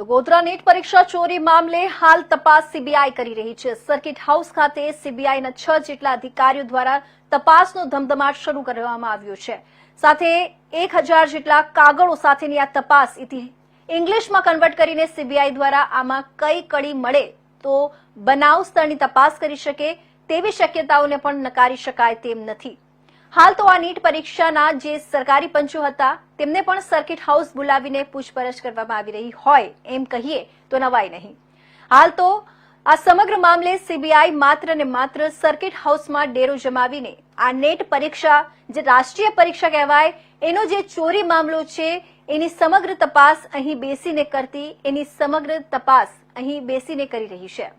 તો ગોધરા નીટ પરીક્ષા ચોરી મામલે હાલ તપાસ સીબીઆઈ કરી રહી છે. સર્કિટ હાઉસ ખાતે સીબીઆઈના છ જેટલા અધિકારીઓ દ્વારા તપાસનો ધમધમાટ શરૂ કરવામાં આવ્યો છે. સાથે એક હજાર જેટલા કાગળો સાથેની આ તપાસ ઇંગ્લિશમાં કન્વર્ટ કરીને સીબીઆઈ દ્વારા આમાં કઈ કડી મળે તો બનાવ સ્થળની તપાસ કરી શકે તેવી શક્યતાઓને પણ નકારી શકાય તેમ નથી. હાલ તો આ નીટ પરીક્ષાના જે સરકારી પંચો હતા, તેમને પણ સર્કિટ હાઉસ બોલાવીને પૂછપરછ કરવામાં આવી રહી હોય એમ કહીએ તો નવાય નહીં. હાલ તો આ સમગ્ર મામલે સીબીઆઈ માત્ર ને માત્ર સર્કિટ હાઉસમાં ડેરો જમાવીને આ નેટ પરીક્ષા, જે રાષ્ટ્રીય પરીક્ષા કહેવાય, એનો જે ચોરી મામલો છે, એની સમગ્ર તપાસ અહીં બેસીને કરતી, એની સમગ્ર તપાસ અહીં બેસીને કરી રહી છે.